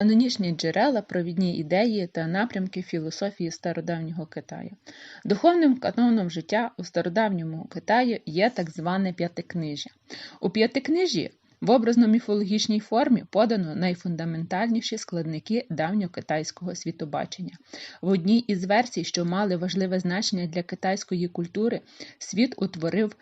Канонічні джерела, провідні ідеї та напрямки філософії стародавнього Китаю. Духовним каноном життя у стародавньому Китаї є так зване п'ятикнижжя. У п'ятикнижжі в образно-міфологічній формі подано найфундаментальніші складники давньокитайського світобачення. В одній із версій, що мали важливе значення для китайської культури, світ утворив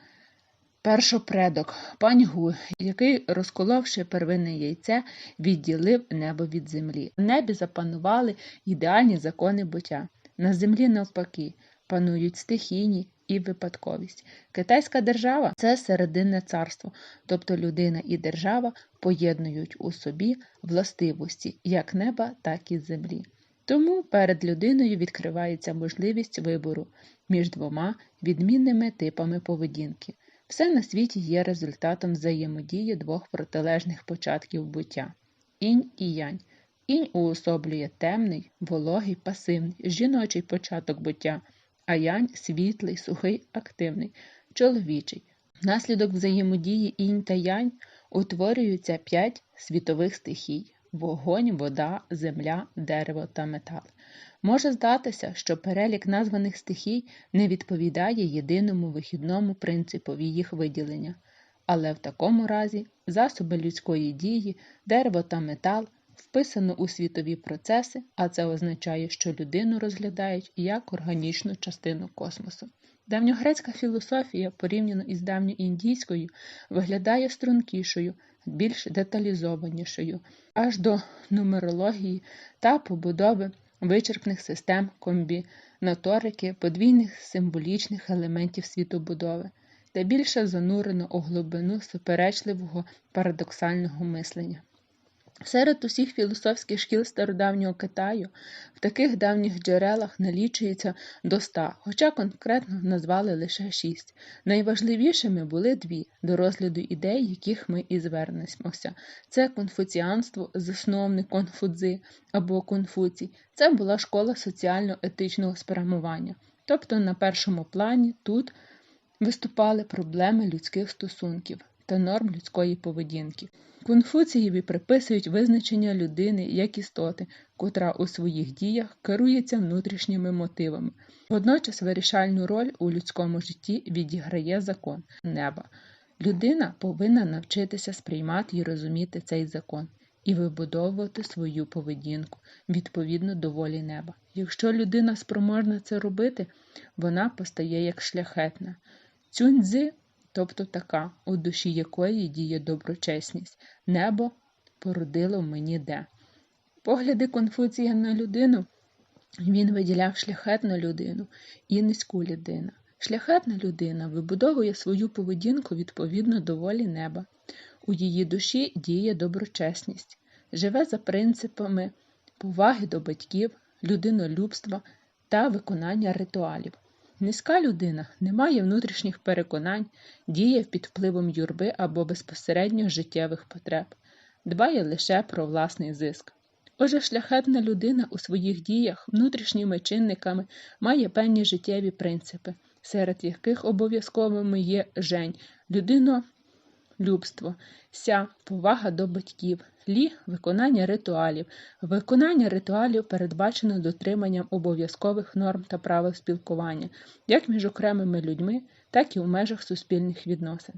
першопредок паньгу, який, розколовши первинне яйце, відділив небо від землі. В небі запанували ідеальні закони буття. На землі, навпаки, панують стихійні і випадковість. Китайська держава це серединне царство, тобто людина і держава поєднують у собі властивості як неба, так і землі. Тому перед людиною відкривається можливість вибору між двома відмінними типами поведінки. Все на світі є результатом взаємодії двох протилежних початків буття інь і янь. Інь уособлює темний, вологий, пасивний, жіночий початок буття, а янь світлий, сухий, активний, чоловічий. Внаслідок взаємодії інь та янь утворюються п'ять світових стихій вогонь, вода, земля, дерево та метал. Може здатися, що перелік названих стихій не відповідає єдиному вихідному принципові їх виділення, але в такому разі засоби людської дії, дерево та метал вписано у світові процеси, а це означає, що людину розглядають як органічну частину космосу. Давньогрецька філософія, порівняно із давньоіндійською, виглядає стрункішою, більш деталізованішою, аж до нумерології та побудови вичерпних систем комбінаторики, подвійних символічних елементів світобудови та більше занурено у глибину суперечливого парадоксального мислення. Серед усіх філософських шкіл стародавнього Китаю в таких давніх джерелах налічується до ста, хоча конкретно назвали лише шість. Найважливішими були дві до розгляду ідей, яких ми і звернемося. Це конфуціанство, засновник конфудзи або конфуцій. Це була школа соціально-етичного спрямування. Тобто на першому плані тут виступали проблеми людських стосунків та норм людської поведінки. Конфуцієві приписують визначення людини як істоти, котра у своїх діях керується внутрішніми мотивами. Водночас вирішальну роль у людському житті відіграє закон неба. Людина повинна навчитися сприймати і розуміти цей закон і вибудовувати свою поведінку відповідно до волі неба. Якщо людина спроможна це робити, вона постає як шляхетна. Цюньцзи тобто така, у душі якої діє доброчесність, небо породило мені де. Погляди Конфуція на людину він виділяв шляхетну людину і низьку людину. Шляхетна людина вибудовує свою поведінку відповідно до волі неба. У її душі діє доброчесність, живе за принципами поваги до батьків, людинолюбства та виконання ритуалів. Низька людина не має внутрішніх переконань, діє під впливом юрби або безпосередньо життєвих потреб, дбає лише про власний зиск. Отже, шляхетна людина у своїх діях внутрішніми чинниками має певні життєві принципи, серед яких обов'язковими є жень, людино любство, ся повага до батьків, лі виконання ритуалів. Виконання ритуалів передбачено дотриманням обов'язкових норм та правил спілкування, як між окремими людьми, так і в межах суспільних відносин.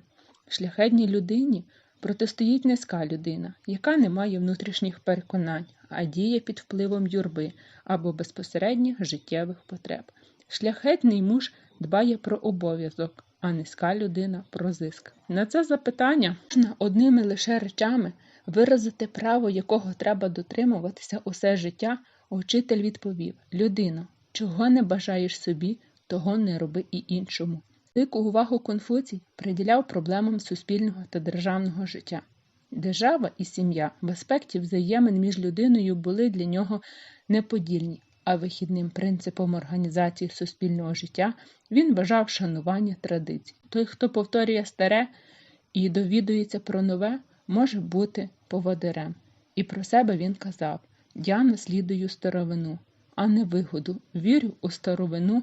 Шляхетній людині протистоїть низька людина, яка не має внутрішніх переконань, а діє під впливом юрби або безпосередніх життєвих потреб. Шляхетний муж дбає про обов'язок, а низька людина про зиск. На це запитання можна одними лише речами виразити право, якого треба дотримуватися усе життя, учитель відповів Людино, чого не бажаєш собі, того не роби і іншому. Велику увагу Конфуцій приділяв проблемам суспільного та державного життя. Держава і сім'я в аспекті взаємин між людиною були для нього неподільні, а вихідним принципом організації суспільного життя він вважав шанування традицій. Той, хто повторює старе і довідується про нове, може бути поводирем. І про себе він казав Я наслідую старовину, а не вигоду, вірю у старовину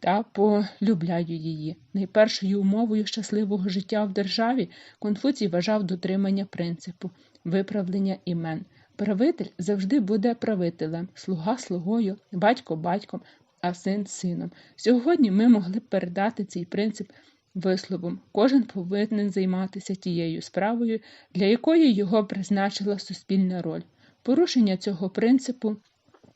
та полюбляю її. Найпершою умовою щасливого життя в державі Конфуцій вважав дотримання принципу, виправлення імен, Правитель завжди буде правителем, слуга слугою, батько батьком, а син сином. Сьогодні ми могли б передати цей принцип висловом. Кожен повинен займатися тією справою, для якої його призначила суспільна роль. Порушення цього принципу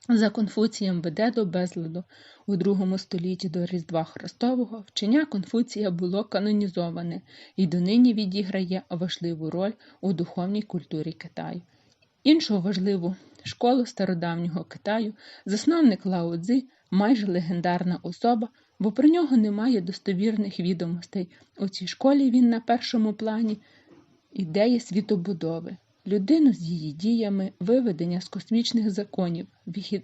за Конфуцієм веде до безладу. У другому столітті до Різдва Христового вчення Конфуція було канонізоване і донині відіграє важливу роль у духовній культурі Китаю. Іншу важливу школу стародавнього Китаю засновник Лао Цзи майже легендарна особа, бо про нього немає достовірних відомостей. У цій школі він на першому плані ідеї світобудови, людину з її діями, виведення з космічних законів,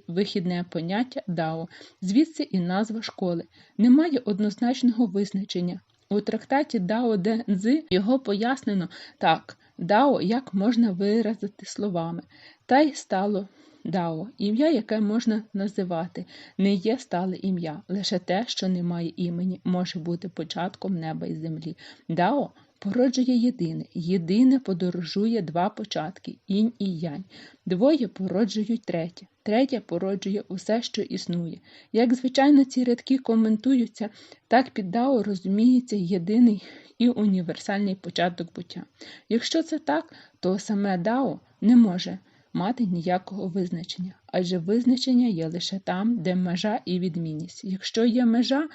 вихідне поняття Дао, звідси і назва школи. Немає однозначного визначення. У трактаті Дао Де Цзи його пояснено так, Дао як можна виразити словами, та й стало Дао, ім'я, яке можна називати, не є стале ім'я, лише те, що не має імені, може бути початком неба і землі. Дао породжує єдине, єдине подорожує два початки інь і янь. Двоє породжують третє, третє породжує усе, що існує. Як, звичайно, ці рядки коментуються, так під Дао розуміється єдиний і універсальний початок буття. Якщо це так, то саме Дао не може мати ніякого визначення, адже визначення є лише там, де межа і відмінність. Якщо є межа,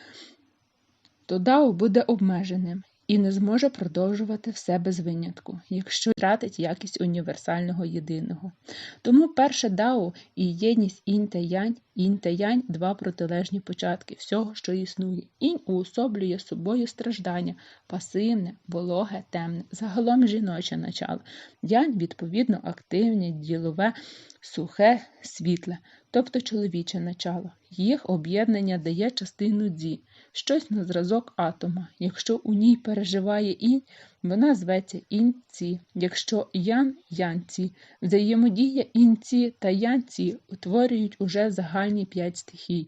то Дао буде обмеженим і не зможе продовжувати все без винятку, якщо втратить якість універсального єдиного. Тому перше дао і єдність інь та янь, інь та янь два протилежні початки всього, що існує. Інь уособлює собою страждання, пасивне, вологе, темне, загалом жіноче начало. Янь, відповідно, активне, ділове, сухе, світле, тобто чоловіче начало. Їх об'єднання дає частину дзі, щось на зразок атома. Якщо у ній переживає інь, вона зветься інь-ці. Якщо ян янці, взаємодія інці та янці утворюють уже загальні п'ять стихій.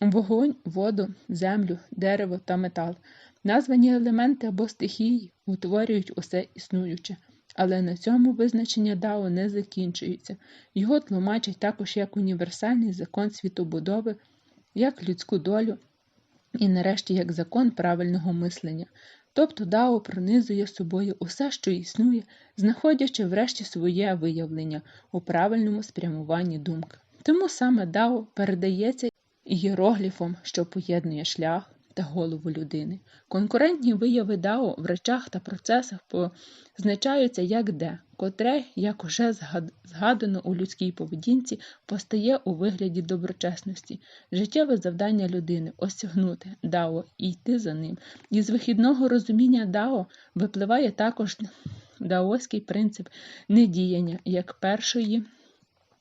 Вогонь, воду, землю, дерево та метал. Названі елементи або стихії утворюють усе існуюче. Але на цьому визначення Дао не закінчується. Його тлумачать також як універсальний закон світобудови, як людську долю і, нарешті, як закон правильного мислення. Тобто Дао пронизує собою усе, що існує, знаходячи врешті своє виявлення у правильному спрямуванні думки. Тому саме Дао передається ієрогліфом, що поєднує шлях, та голову людини. Конкурентні вияви дао в речах та процесах позначаються як де, котре, як уже згадано у людській поведінці, постає у вигляді доброчесності, життєве завдання людини осягнути дао і йти за ним. Із вихідного розуміння дао випливає також даоський принцип недіяння як першої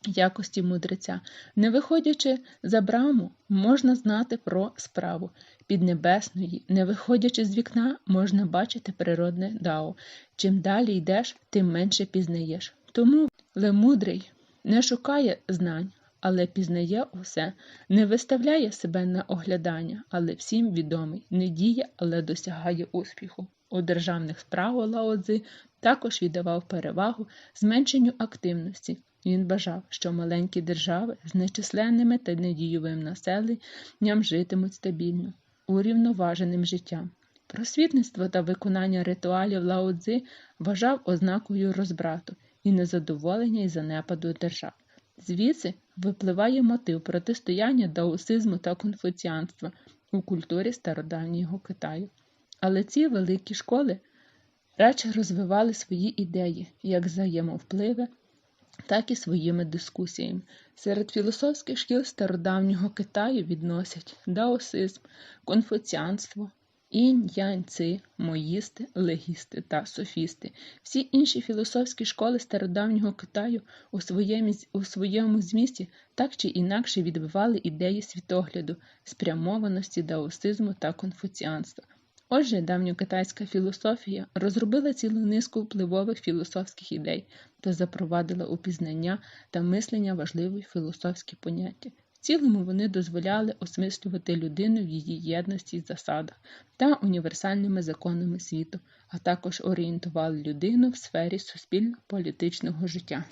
якості мудреця. Не виходячи за браму, можна знати про справу. Піднебесної, не виходячи з вікна, можна бачити природне дао. Чим далі йдеш, тим менше пізнаєш. Тому лемудрий не шукає знань, але пізнає усе, не виставляє себе на оглядання, але всім відомий, не діє, але досягає успіху. У державних справах Лаодзи також віддавав перевагу зменшенню активності. Він бажав, що маленькі держави з нечисленними та недієвим населенням житимуть стабільно, урівноваженим життям. Просвітництво та виконання ритуалів Лао-Цзи вважав ознакою розбрату і незадоволення і занепаду держав. Звідси випливає мотив протистояння даосизму та конфуціанства у культурі стародавнього Китаю. Але ці великі школи радше розвивали свої ідеї як взаємовпливи, так і своїми дискусіями. Серед філософських шкіл стародавнього Китаю відносять даосизм, конфуціанство, інь, янь, ци, моїсти, легісти та софісти. Всі інші філософські школи стародавнього Китаю у своєму, у своєму змісті так чи інакше відбивали ідеї світогляду, спрямованості даосизму та конфуціанства. Отже, давньокитайська філософія розробила цілу низку впливових філософських ідей та запровадила у пізнання та мислення важливі філософські поняття. В цілому вони дозволяли осмислювати людину в її єдності й засадах та універсальними законами світу, а також орієнтували людину в сфері суспільно-політичного життя.